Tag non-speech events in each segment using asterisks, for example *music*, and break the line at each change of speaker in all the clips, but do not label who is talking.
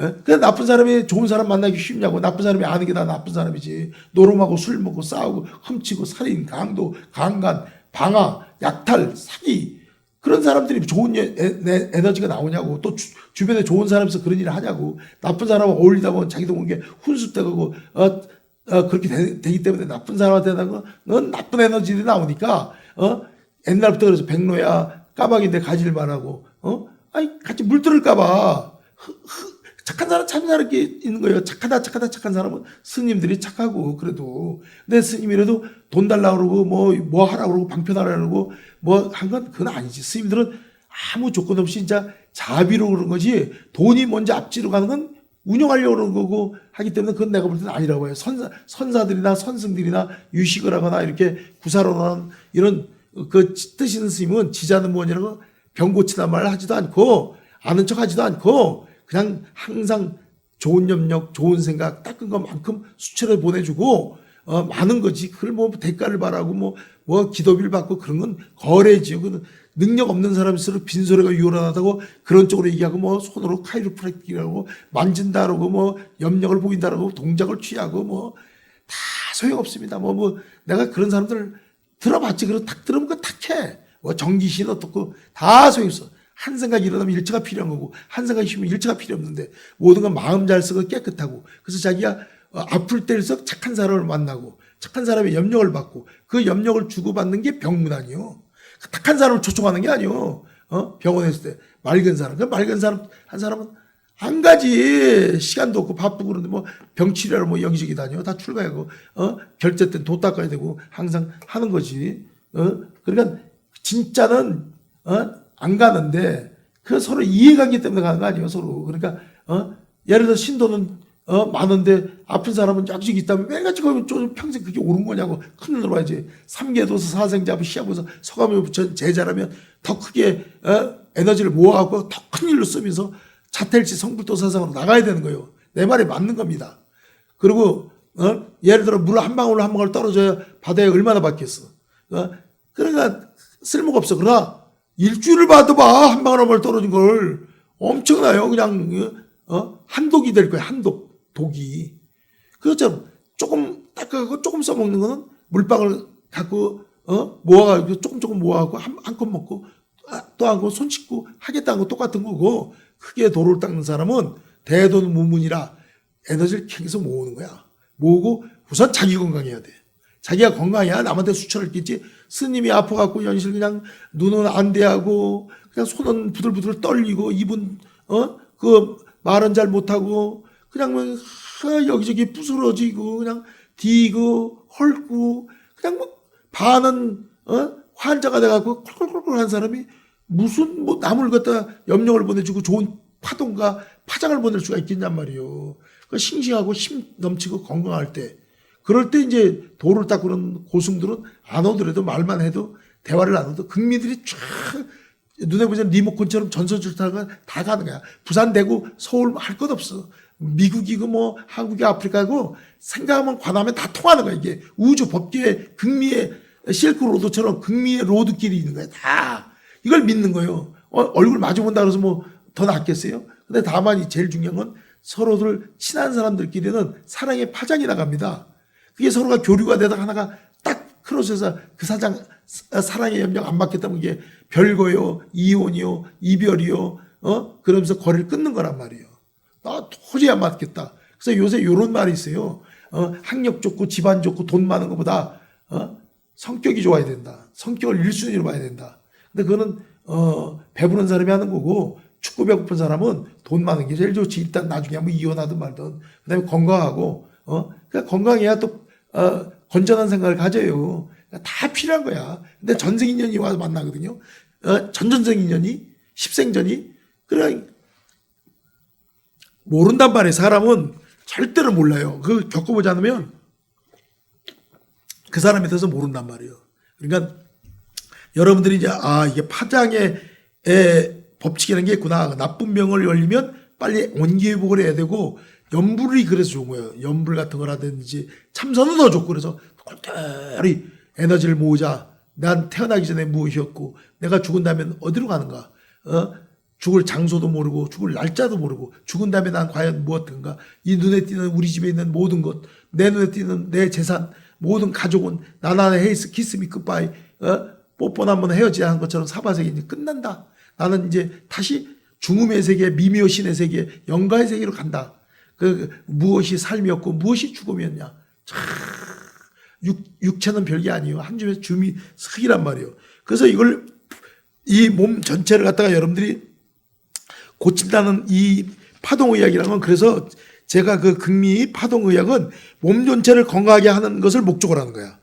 예? 그냥 나쁜 사람이 좋은 사람 만나기 쉽냐고. 나쁜 사람이 아는 게 다 나쁜 사람이지. 노름하고 술 먹고 싸우고 훔치고 살인, 강도, 강간, 방화, 약탈, 사기. 그런 사람들이 좋은 에, 에, 에너지가 나오냐고. 또 주, 변에 좋은 있어 그런 일을 하냐고. 나쁜 사람하고 어울리다 보면 자기도 모르게 훈수되고, 어, 어, 그렇게 되, 기 때문에 나쁜 사람한테 는넌 나쁜 에너지들이 나오니까, 어, 옛날부터 그래서 백로야, 까마귀인데 가지를 말하고, 어? 아니, 같이 물들을까봐. 착한 사람 착한 사람 게 있는 거예요. 착하다 착하다 착한 사람은 스님들이 착하고 그래도 근데 스님이라도 돈 달라 그러고 뭐 뭐 하라 그러고 방편하라 그러고 뭐 한 건 그건 아니지. 스님들은 아무 조건 없이 진짜 자비로 그런 거지 돈이 먼저 앞지로 가는 건 운영하려고 그러는 거고 하기 때문에 그건 내가 볼 때는 아니라고 해요. 선사, 선사들이나 선승들이나 유식을 하거나 이렇게 구사로는 이런 그 뜻 있는 스님은 지자는 무언이라고 병 고치다 말 하지도 않고 아는 척 하지도 않고 그냥 항상 좋은 염력, 좋은 생각, 닦은 것만큼 수채를 보내주고 어, 많은 거지. 그걸 뭐 대가를 바라고 뭐, 뭐 기도비를 받고 그런 건 거래지요. 그 능력 없는 사람일수록 빈소리가 유연하다고 그런 쪽으로 얘기하고 뭐 손으로 카이로프랙틱이라고 만진다 그러고 뭐 염력을 보인다 그러고 동작을 취하고 뭐 다 소용없습니다. 뭐, 뭐 내가 그런 사람들 들어봤지. 그럼 탁 들으면 그 탁 해. 뭐 정기신 어떻고 다 소용없어. 한 생각이 일어나면 일체가 필요한 거고 한 생각이 쉬면 일체가 필요 없는데 모든 건 마음 잘 쓰고 깨끗하고 그래서 자기가 어, 아플 때일수록 착한 사람을 만나고 착한 사람의 염력을 받고 그 염력을 주고받는 게 병문안이요. 그 착한 사람을 초청하는 게 아니요. 어? 병원에 있을 때 맑은 사람. 그 맑은 사람 한 사람은 한 가지 시간도 없고 바쁘고 그런데 뭐 병치료를 뭐 여기저기 다녀 다 출가하고 어 결제 때 돈 닦아야 되고 항상 하는 거지 어 그러니까 진짜는 어 안 가는데 그 서로 이해관계 때문에 가는 거 아니에요 서로. 그러니까 어? 예를 들어 신도는 어? 많은데 아픈 사람은 약식이 있다면 왜 같이 거면 좀 평생 그게 옳은 거냐고 큰일 들어야지 삼계도서 사생자부 시합에서 서감을 붙여 제자라면 더 크게 어? 에너지를 모아갖고 더 큰 일로 쓰면서 자텔치 성불도 사상으로 나가야 되는 거예요. 내 말이 맞는 겁니다. 그리고 어? 예를 들어 물 한 방울 한 방울 떨어져야 바다에 얼마나 받겠어. 어? 그러니까 쓸모가 없어. 그러나 일주일을 받아봐. 한 방울 한 방울 떨어진 걸. 엄청나요. 그냥 어? 한독이 될 거야 한독. 독이. 그것처럼 조금 닦아가고 조금 써먹는 거는 물방울 갖고 어? 모아가지고 조금 조금 모아갖고 한 한 컵 먹고 아, 또 하고 손 씻고 하겠다는 거 똑같은 거고 크게 도를 닦는 사람은 대도는 무문이라 에너지를 계속 모으는 거야. 모으고 우선 자기 건강해야 돼 자기가 건강해야 남한테 수철을 끼지. 스님이 아파갖고 연실 그냥 눈은 안 대하고 그냥 손은 부들부들 떨리고 입은 어? 그 말은 잘 못하고 그냥 뭐 여기저기 부스러지고 그냥 디고 헐고 그냥 뭐 반은 어? 환자가 돼갖고 콜콜콜콜 한 사람이 무슨 뭐 남을 갖다 염력을 보내주고 좋은 파동과 파장을 보낼 수가 있겠냔 말이요. 그 싱싱하고 힘 넘치고 건강할 때 그럴 때 이제 도를 닦고는 고승들은 안 오더라도 말만 해도 대화를 안 해도 극미들이 쫙 눈에 보이는 리모컨처럼 전선줄타가 다 가는 거야. 부산, 대구, 서울 할 것 없어. 미국이고 뭐 한국이 아프리카고 생각하면 관하면 다 통하는 거야. 이게 우주 법계의 극미의 실크로드처럼 극미의 로드길이 있는 거야. 다. 이걸 믿는 거예요. 어, 얼굴 마주 본다 그래서 뭐 더 낫겠어요? 근데 다만 이 제일 중요한 건 서로들 친한 사람들끼리는 사랑의 파장이 나갑니다. 그게 서로가 교류가 되다 하나가 딱 크로스해서 그 사장 사랑의 염력 안 받겠다면 이게 별거요, 이혼이요, 이별이요, 어? 그러면서 거리를 끊는 거란 말이에요. 나 도저히 안 맞겠다. 그래서 요새 요런 말이 있어요. 어, 학력 좋고 집안 좋고 돈 많은 것보다 어? 성격이 좋아야 된다. 성격을 1순위로 봐야 된다. 근데 그거는 어, 배부른 사람이 하는 거고 축구 배고픈 사람은 돈 많은 게 제일 좋지. 일단 나중에 한번 이혼하든 말든. 그 다음에 건강하고 어, 그러니까 건강해야 또 어, 건전한 생각을 가져요. 다 필요한 거야. 근데 전생 인연이 와서 만나거든요. 어, 전전생 인연이 십생전이 그래 모른단 말이에요. 사람은 절대로 몰라요. 그 겪어보지 않으면 그 사람에 대해서 모른단 말이에요. 그러니까 여러분들이 이제 아 이게 파장의 에, 법칙이라는 게 있구나. 나쁜 병을 열리면 빨리 원기회복을 해야 되고 연불이 그래서 좋은 거예요. 연불 같은 거라든지 참선은 더 좋고 그래서 골똘히 에너지를 모으자. 난 태어나기 전에 무엇이었고 내가 죽은 다음에 어디로 가는가? 어? 죽을 장소도 모르고 죽을 날짜도 모르고 죽은 다음에 난 과연 무엇인가 이 눈에 띄는 우리 집에 있는 모든 것 내 눈에 띄는 내 재산 모든 가족은 나나의 헤이스 키스미 굿바이 어? 뽀뽀나 한번 헤어져야 하는 것처럼 사바세계 이제 끝난다 나는 이제 다시 중음의 세계 미묘 신의 세계 영가의 세계로 간다 그 무엇이 삶이었고 무엇이 죽음이었냐 참 육, 육체는 별게 아니에요 한 줌의 줌이 흙이란 말이에요 그래서 이걸 이 몸 전체를 갖다가 여러분들이 고친다는 이 파동의학이라는 건 그래서 제가 그 극미 파동의학은 몸 전체를 건강하게 하는 것을 목적으로 하는 거야.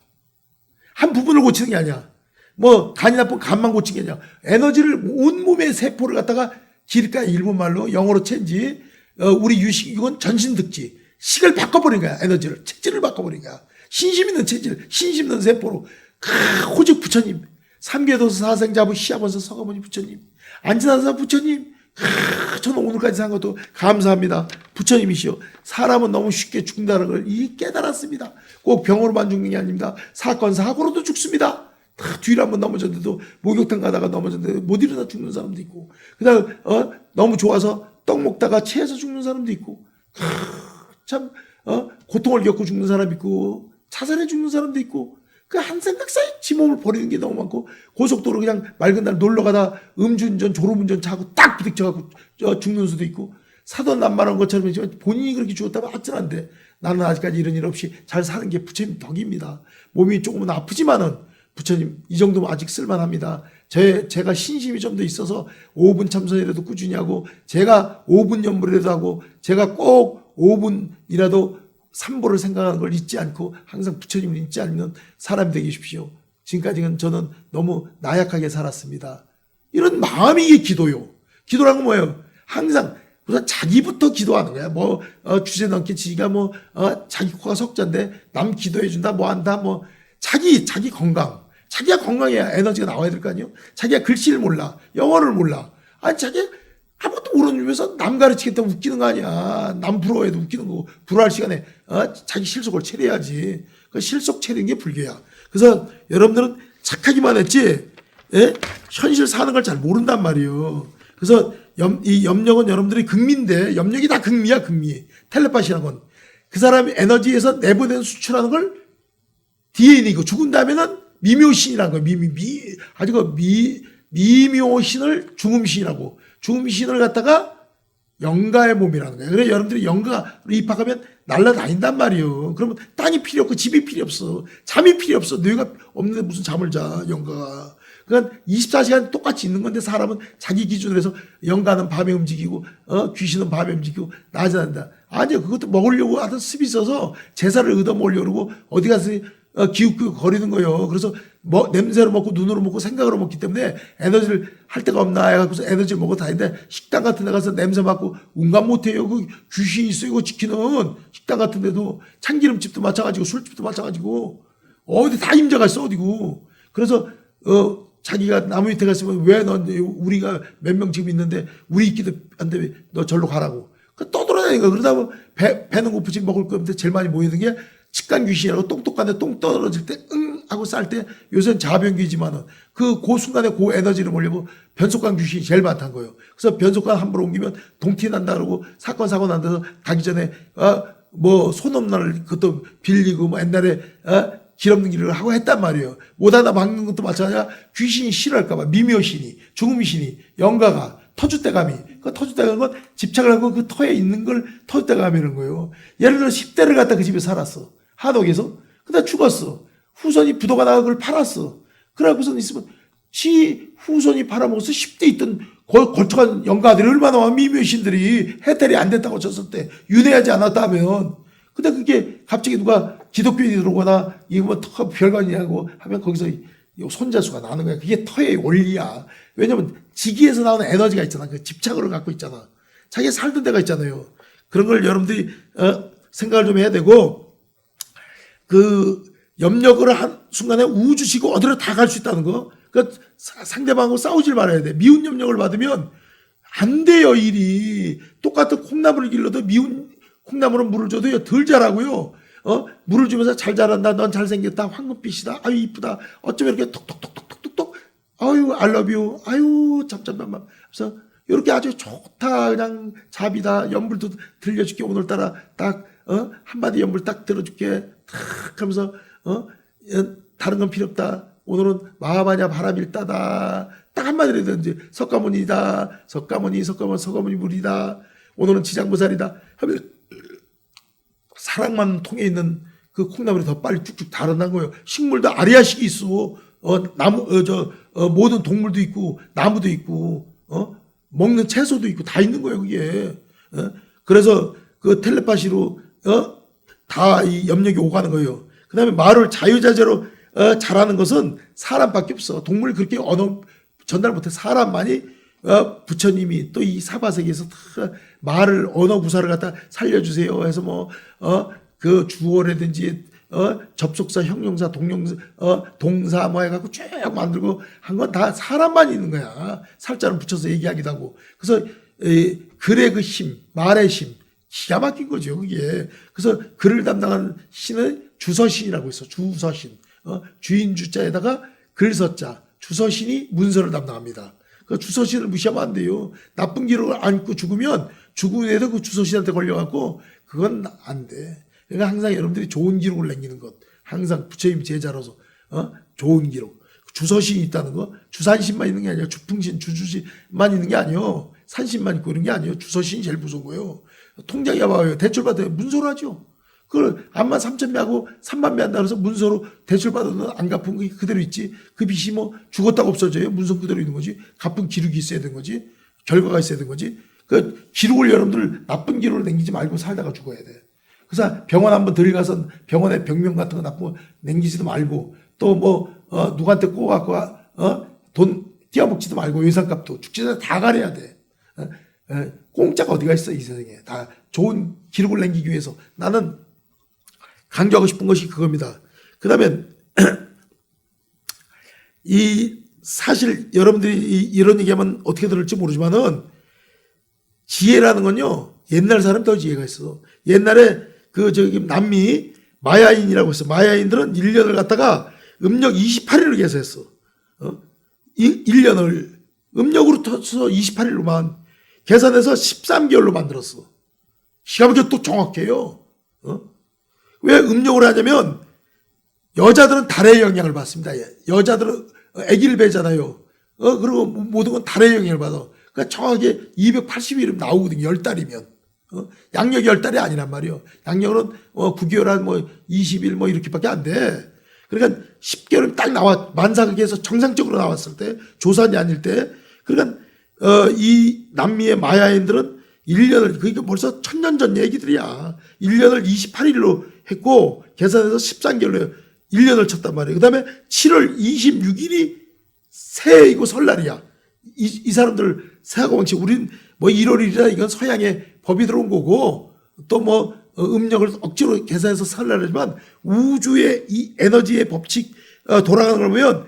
한 부분을 고치는 게 아니야. 뭐 간이 나쁜 간만 고치는 게 아니야. 에너지를 온 몸의 세포를 갖다가 길가 일본 말로 영어로 체인지 어, 우리 유식 이건 전신득지. 식을 바꿔버린 거야 에너지를. 체질을 바꿔버린 거야. 신심 있는 체질 신심 있는 세포로. 크, 호직 부처님. 삼계도서 사생자부 시아버서 서가모니 부처님. 안지나사 부처님. 크, 저는 오늘까지 산 것도 감사합니다. 부처님이시여. 사람은 너무 쉽게 죽는다는 걸 이 깨달았습니다. 꼭 병으로만 죽는 게 아닙니다. 사건 사고로도 죽습니다. 다 뒤로 한번 넘어졌는데도 목욕탕 가다가 넘어졌는데 못 일어나 죽는 사람도 있고. 그다음 어 너무 좋아서 떡 먹다가 체해서 죽는 사람도 있고 참 어, 고통을 겪고 죽는 사람 있고 자살해 죽는 사람도 있고 그 한 생각 사이 지 몸을 버리는 게 너무 많고 고속도로 그냥 맑은 날 놀러 가다 음주운전 졸음운전 차고 딱 부딪혀 갖고 저 죽는 수도 있고 사돈 남말한 것처럼 있지만 본인이 그렇게 죽었다면 아찔한데 나는 아직까지 이런 일 없이 잘 사는 게 부처님 덕입니다. 몸이 조금은 아프지만은 부처님 이 정도면 아직 쓸만합니다. 제, 제가 신심이 좀 더 있어서 5분 참선이라도 꾸준히 하고 제가 5분 연불이라도 하고 제가 꼭 5분이라도 삼보를 생각하는 걸 잊지 않고 항상 부처님을 잊지 않는 사람이 되게 십시오. 지금까지는 저는 너무 나약하게 살았습니다. 이런 마음이 이게 기도요. 기도란 건 뭐예요? 항상 우선 자기부터 기도하는 거야. 뭐 어, 주제 넘게 지가 뭐 어, 자기 코가 석자인데 남 기도해 준다 뭐 한다 뭐 자기 자기 건강 자기가 건강해야 에너지가 나와야 될 거 아니에요. 자기가 글씨를 몰라 영어를 몰라. 아니 자기 아무것도 모르면서 남 가르치겠다고 웃기는 거 아니야. 남 부러워해도 웃기는 거고 불화할 시간에 어? 자기 실속을 차려야지. 그 실속 차리는 게 불교야. 그래서 여러분들은 착하기만 했지 예? 현실 사는 걸 잘 모른단 말이에요. 그래서 염, 이 염력은 여러분들이 극미인데 염력이 다 극미야 극미. 텔레파시라는 건. 그 사람이 에너지에서 내보내는 수출하는 걸 DNA고 죽은 다음에는 미묘신이라는 거예요. 미미 미 아주 그 미 미묘신을 중음신이라고 중음신을 갖다가 영가의 몸이라는 거예요. 그래 여러분들이 영가로 입학하면 날라다닌단 말이에요. 그러면 땅이 필요 없고 집이 필요 없어. 잠이 필요 없어. 뇌가 없는데 무슨 잠을 자 영가가. 그러니까 24시간 똑같이 있는 건데 사람은 자기 기준으로 해서 영가는 밤에 움직이고 어 귀신은 밤에 움직이고 낮에 난다. 아니요. 그것도 먹으려고 하던 습이 있어서 제사를 얻어 먹으려고 어디 가서 어, 기웃기웃 거리는 거예요. 그래서 뭐 냄새로 먹고 눈으로 먹고 생각으로 먹기 때문에 에너지를 할 데가 없나 해갖고서 에너지를 먹어 다니는데 식당 같은 데 가서 냄새 맡고 운감 못해요. 그 귀신이 있어요. 이거 지키는 식당 같은 데도 참기름집도 마찬가지고 술집도 마찬가지고 어디 다 임자가 있어 어디고. 그래서 어 자기가 나무 밑에 갔으면 왜 넌 우리가 몇 명 지금 있는데 우리 있기도 한데 너 절로 가라고. 그 떠돌아다니는 거 그러다 보면 배, 배는 고프지 먹을 거 없는데 제일 많이 모이는 게 직간 귀신이라고 똑똑한데 똥 떨어질 때 응 하고 쌀 때 요새는 자변귀지만은 그그 순간에 그 에너지를 몰려고 변속관 귀신이 제일 많다는 거예요. 그래서 변속관 함부로 옮기면 동티 난다 그러고 사건 사고 난다서 가기 전에 어뭐 손 없는 그것도 빌리고 뭐 옛날에 어 길 없는 길을 하고 했단 말이에요. 못 하나 막는 것도 마찬가지야. 귀신이 싫어할까봐 미묘신이 죽음신이 영가가 터줏대감이 그 터줏대감은 건 집착을 하고 그 터에 있는 걸 터줏대감이라는 거예요. 예를 들어 10대를 갖다 그 집에 살았어. 한옥에서. 근데 죽었어. 후손이 부도가 나가 그걸 팔았어. 그래갖고선 있으면 시 후손이 팔아먹어서 10대 있던 걸, 걸쭉한 영가들이 얼마나 미묘신들이 해탈이 안 됐다고 쳤을 때 윤회하지 않았다면 근데 그게 갑자기 누가 기독교인이 들어오거나 이거 뭐 터, 별관이냐고 하면 거기서 이 손자수가 나는 거야. 그게 터의 원리야. 왜냐면 지기에서 나오는 에너지가 있잖아. 그 집착으로 갖고 있잖아. 자기가 살던 데가 있잖아요. 그런 걸 여러분들이 어, 생각을 좀 해야 되고 그 염력을 한 순간에 우주시고 어디로 다 갈 수 있다는 거. 그 상대방하고 싸우질 말아야 돼. 미운 염력을 받으면 안 돼요 일이. 똑같은 콩나물을 길러도 미운 콩나물은 물을 줘도 덜 자라고요. 어 물을 주면서 잘 자란다. 넌 잘생겼다. 황금빛이다. 아유 이쁘다. 어쩜 이렇게 톡톡톡톡톡톡톡. 아유 알러뷰. 아유 잠잠깐만. 그래서 이렇게 아주 좋다 그냥 잡이다 연불도 들려줄게 오늘따라 딱 어? 한마디 연불 딱 들어줄게 탁 하면서 어? 어, 다른 건 필요 없다 오늘은 마하바냐 바람일다다 딱 한마디로 해든지 석가모니다 석가모니 석가모니 석가모니 물이다 오늘은 지장보살이다 하면 사랑만 통해 있는 그 콩나물이 더 빨리 쭉쭉 달아난 거예요. 식물도 아리아식이 있어. 어, 나무, 어, 저, 어, 모든 동물도 있고, 나무도 있고, 어, 먹는 채소도 있고, 다 있는 거예요, 그게. 어? 그래서 그 텔레파시로, 어, 다 이 염력이 오가는 거예요. 그 다음에 말을 자유자재로, 어, 잘하는 것은 사람밖에 없어. 동물 그렇게 언어 전달 못해. 사람만이, 어, 부처님이 또 이 사바세계에서 다 말을, 언어 구사를 갖다 살려주세요. 해서 뭐, 어, 그 주어라든지 어 접속사 형용사 동용사 어 동사 뭐 해갖고 쭉 만들고 한 건 다 사람만 있는 거야 살자를 붙여서 얘기하기도 하고 그래서 이 글의 그 힘 말의 힘 기가 막힌 거죠 그게 그래서 글을 담당하는 신은 주서신이라고 있어 주서신 어 주인 주자에다가 글서자 주서신이 문서를 담당합니다 그 주서신을 무시하면 안 돼요 나쁜 기록을 안고 죽으면 죽은 애도 그 주서신한테 걸려갖고 그건 안 돼 그러니까 항상 여러분들이 좋은 기록을 남기는 것. 항상 부처님 제자로서 어? 좋은 기록. 주서신이 있다는 거. 주산신만 있는 게 아니라 주풍신, 주주신만 있는 게 아니요. 산신만 있고 이런 게 아니에요. 주서신이 제일 무서운 거예요. 통장이 봐요. 대출받아요. 문서로 하죠. 그걸 암만 3천 배하고 3만 배 한다 그래서 문서로 대출받아도 안 갚은 게 그대로 있지. 그 빚이 뭐 죽었다고 없어져요. 문서 그대로 있는 거지. 갚은 기록이 있어야 되는 거지. 결과가 있어야 되는 거지. 그 기록을 여러분들 나쁜 기록을 남기지 말고 살다가 죽어야 돼. 그래서 병원 한번 들어가서 병원에 병명 같은 거 나쁜 거 남기지도 말고 또뭐 어, 누구한테 꼬갖고 어? 돈 띄어먹지도 말고 예산값도 죽지 전에 다 가려야 돼. 어? 어, 공짜가 어디가 있어 이 세상에 다 좋은 기록을 남기기 위해서 나는 강조하고 싶은 것이 그겁니다. 그 다음에 *clears throat* 이 사실 여러분들이 이- 이런 얘기하면 어떻게 들을지 모르지만은 지혜라는 건요 옛날 사람 더 지혜가 있어. 옛날에 그 저기 남미 마야인이라고 있어. 마야인들은 1년을 갖다가 음력 28일로 계산했어. 어? 이 1년을 음력으로 터서 28일로만 계산해서 13개월로 만들었어. 기가 막혀 또 정확해요. 어? 왜 음력으로 하냐면 여자들은 달의 영향을 받습니다. 예. 여자들은 아기를 배잖아요. 어, 그리고 모든 건 달의 영향을 받아. 그러니까 정확하게 280일이면 나오거든요. 10달이면. 어? 양력이 10달이 아니란 말이에요. 양력은 어, 9개월 한 뭐 20일 뭐 이렇게밖에 안 돼. 그러니까 10개월이 딱 나와, 만사극에서 정상적으로 나왔을 때, 조산이 아닐 때, 그러니까, 어, 이 남미의 마야인들은 1년을, 그러니까 벌써 천년 전 얘기들이야. 1년을 28일로 했고, 계산해서 13개월로 1년을 쳤단 말이에요. 그 다음에 7월 26일이 새해이고 설날이야. 이, 이 사람들 사고방식 우린 뭐 1월이라 이건 서양의 법이 들어온 거고 또뭐 음력을 억지로 계산해서 설날이지만 우주의 이 에너지의 법칙 어, 돌아가는 걸 보면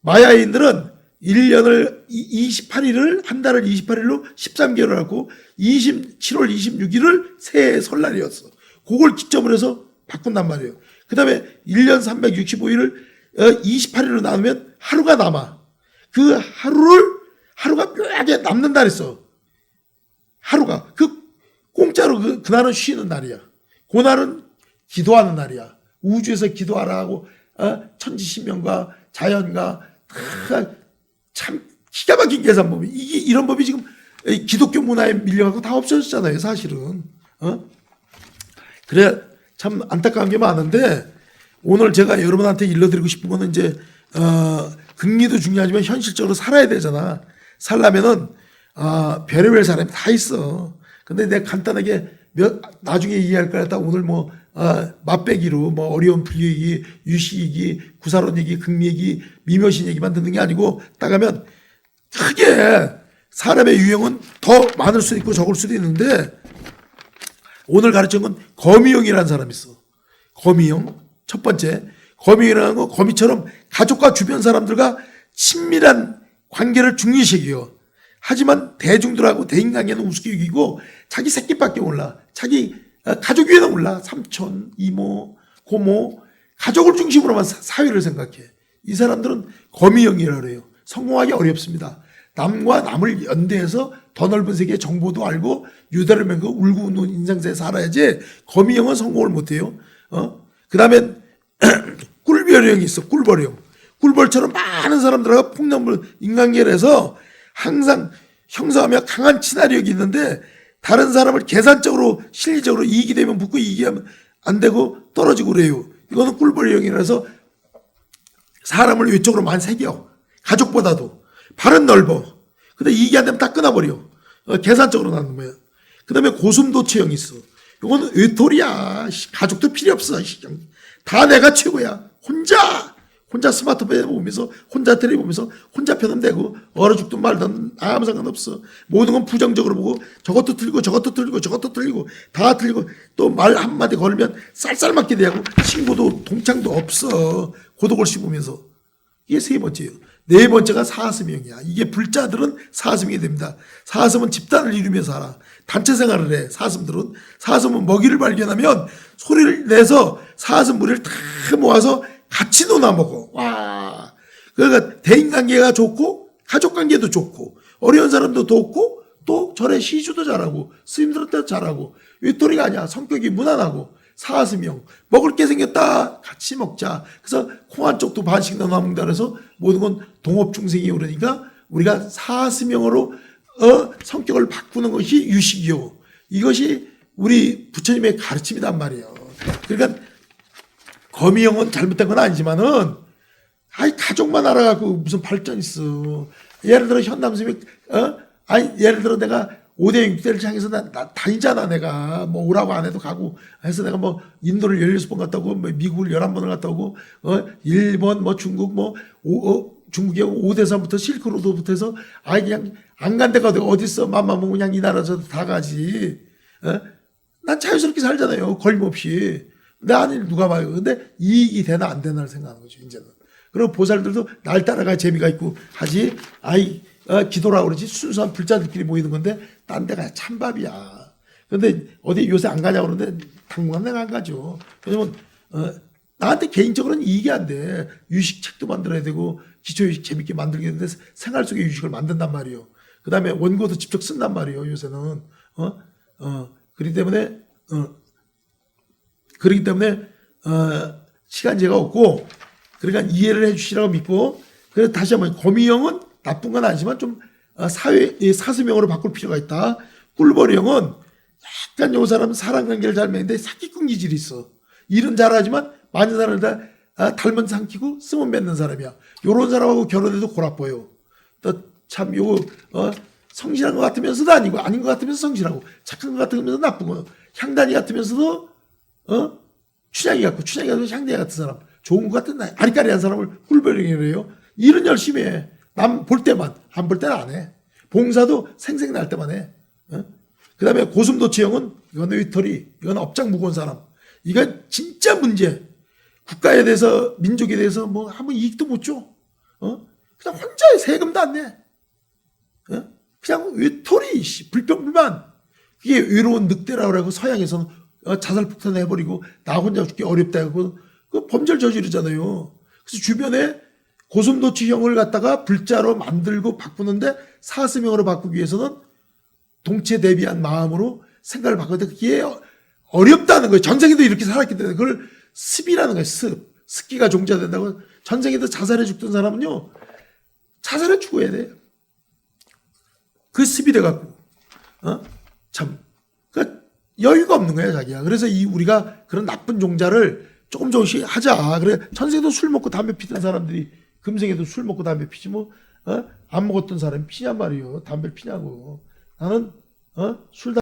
마야인들은 1년을 28일을 한 달을 28일로 13개월을 하고 20, 7월 26일을 새해 설날이었어. 그걸 기점으로 해서 바꾼단 말이에요. 그 다음에 1년 365일을 28일로 나누면 하루가 남아. 그 하루를 하루가 묘하게 남는다 그랬어. 하루가 그 공짜로 그 그날은 쉬는 날이야. 그날은 기도하는 날이야. 우주에서 기도하라 고 어? 천지신명과 자연과 다 참 기가 막힌 계산 법이 이게 이런 법이 지금 이 기독교 문화에 밀려가고 다 없어졌잖아요, 사실은. 어? 그래 참 안타까운 게 많은데 오늘 제가 여러분한테 일러드리고 싶은 거는 이제 어, 극리도 중요하지만 현실적으로 살아야 되잖아. 살려면은 아, 별의별 사람이 다 있어. 근데 내가 간단하게 몇, 나중에 이해할 거라 다 오늘 뭐, 아, 맛배기로 뭐 어려운 분류얘기, 유시얘기, 구사론 얘기, 극리 얘기, 미묘신 얘기만 듣는 게 아니고 따가면 크게 사람의 유형은 더 많을 수도 있고 적을 수도 있는데 오늘 가르친 건 거미형이라는 사람이 있어. 거미형. 첫 번째. 거미형이라는 건 거미처럼 가족과 주변 사람들과 친밀한 관계를 중요시해요. 하지만 대중들하고 대인관계는 우습게 여기고 자기 새끼밖에 몰라. 자기 어, 가족 위에는 몰라. 삼촌, 이모, 고모. 가족을 중심으로만 사- 사회를 생각해. 이 사람들은 거미형이라 그래요. 성공하기 어렵습니다. 남과 남을 연대해서 더 넓은 세계의 정보도 알고 유대를 맹고 울고 웃는 인생사에 살아야지 거미형은 성공을 못해요. 어? 그 다음에 꿀벌형이 있어. 꿀벌형. 꿀벌처럼 많은 사람들하고 폭력물 인간계에서 항상 형성하며 강한 친화력이 있는데 다른 사람을 계산적으로 실리적으로 이익이 되면 붙고 이익이 하면 안 되고 떨어지고 그래요. 이거는 꿀벌형이라서 사람을 외적으로 많이 새겨. 가족보다도. 발은 넓어. 근데 이익이 안 되면 다 끊어버려. 어, 계산적으로 나는 거야. 그 다음에 고슴도치형이 있어. 이거는 외톨이야. 씨, 가족도 필요 없어. 씨. 다 내가 최고야. 혼자. 혼자 스마트폰 보면서 혼자 텔레비 보면서 혼자 되고 얼어 죽든 말든 아무 상관없어. 모든 건 부정적으로 보고 저것도 틀리고 저것도 틀리고 저것도 틀리고 다 틀리고 또 말 한마디 걸면 쌀쌀맞게 대하고 친구도 동창도 없어. 고독을 씹으면서. 이게 세 번째예요. 네 번째가 사슴형이야. 이게 불자들은 사슴이 됩니다. 사슴은 집단을 이루며 살아. 단체 생활을 해. 사슴들은 사슴은 먹이를 발견하면 소리를 내서 사슴 무리를 다 모아서 같이 놀아 먹어. 와. 그러니까 대인 관계가 좋고 가족 관계도 좋고 어려운 사람도 돕고 또 절에 시주도 잘하고 스님들한테 잘하고 외톨이가 아니야. 성격이 무난하고 사슴형. 먹을 게 생겼다. 같이 먹자. 그래서 콩한 쪽도 반씩 나눠 먹는다 그래서 모든 건 동업중생이 그러니까 우리가 사슴형으로 어, 성격을 바꾸는 것이 유식이요. 이것이 우리 부처님의 가르침이란 말이에요. 그러니까 거미형은 잘못된 건 아니지만은 아이 가족만 알아갖고 무슨 발전 있어. 예를 들어 현남스님이 어? 아이 예를 들어 내가 5대 6대를 향해서 나, 나 다니잖아 내가. 뭐 오라고 안 해도 가고. 해서 내가 뭐 인도를 16번 갔다 오고 뭐 미국을 11번을 갔다 오고 어? 일본 뭐 중국 뭐 오, 어, 중국의 5대산부터 실크로드부터 해서 아이 그냥 안 간 데가 어디 어디 있어? 맘마 뭐 그냥 이 나라에서 다 가지. 어? 난 자유스럽게 살잖아요. 걸림없이 내 아니 누가 봐요 근데 이익이 되나 안 되나를 생각하는 거죠 이제는 그리고 보살들도 날 따라가 재미가 있고 하지 아이 어, 기도라 그러지 순수한 불자들끼리 모이는 건데 딴 데가 찬밥이야. 근데 어디 요새 안 가냐고 그러는데 당분간 내가 안 가죠. 왜냐면 어, 나한테 개인적으로는 이익이 안 돼. 유식 책도 만들어야 되고 기초유식 재밌게 만들겠는데 생활 속의 유식을 만든단 말이에요. 그 다음에 원고도 직접 쓴단 말이에요. 요새는 어, 어, 그렇기 때문에 어, 그렇기 때문에 어, 시간제가 없고 그러니까 이해를 해주시라고 믿고 그래서 다시 한번 거미형은 나쁜 건 아니지만 좀 어, 사회 이 사슴형으로 바꿀 필요가 있다. 꿀벌형은 약간 요 사람 관계를 잘 맺는데 사기꾼 기질이 있어. 일은 잘하지만 많은 사람을 다 아, 닮은 삼키고 쓰면 맺는 사람이야. 요런 사람하고 결혼해도 골아뻐요. 또참 요거 어, 성실한 것 같으면서도 아니고 아닌 것 같으면서 성실하고 착한 것 같으면서 나쁜 거 향단이 같으면서도 어 춘향이 같고 춘향이 같으면 향단이 같은 사람 좋은 것 같은 아리까리한 사람을 꿀벌형이래요. 일은 열심히 해. 남 볼 때만 안 볼 때는 안 해. 봉사도 생생 날 때만 해. 어? 그 다음에 고슴도 치형은 이건 외톨이, 이건 업장 무거운 사람. 이건 진짜 문제. 국가에 대해서 민족에 대해서 뭐 한번 이익도 못 줘. 어? 그냥 혼자 세금도 안 내. 어? 그냥 외톨이, 씨, 불평불만. 그게 외로운 늑대라고 서양에서는 어, 자살 폭탄해버리고 나 혼자 죽기 어렵다 하고 그 범죄를 저지르잖아요. 그래서 주변에 고슴도치형을 갖다가 불자로 만들고 바꾸는데 사슴형으로 바꾸기 위해서는 동체 대비한 마음으로 생각을 바꿔야 돼. 그게 어렵다는 거예요. 전생에도 이렇게 살았기 때문에 그걸 습이라는 거예요. 습. 습기가 종자된다고. 전생에도 자살해 죽던 사람은요. 자살해 죽어야 돼. 그 습이 돼갖고. 어? 참. 그 여유가 없는 거야, 자기야. 그래서 이 우리가 그런 나쁜 종자를 조금 조금씩 하자. 그래. 전생에도 술 먹고 담배 피던 사람들이 금생에도 술 먹고 담배 피지 뭐, 어? 안 먹었던 사람이 피냔 말이요. 담배를 피냐고. 나는, 어? 술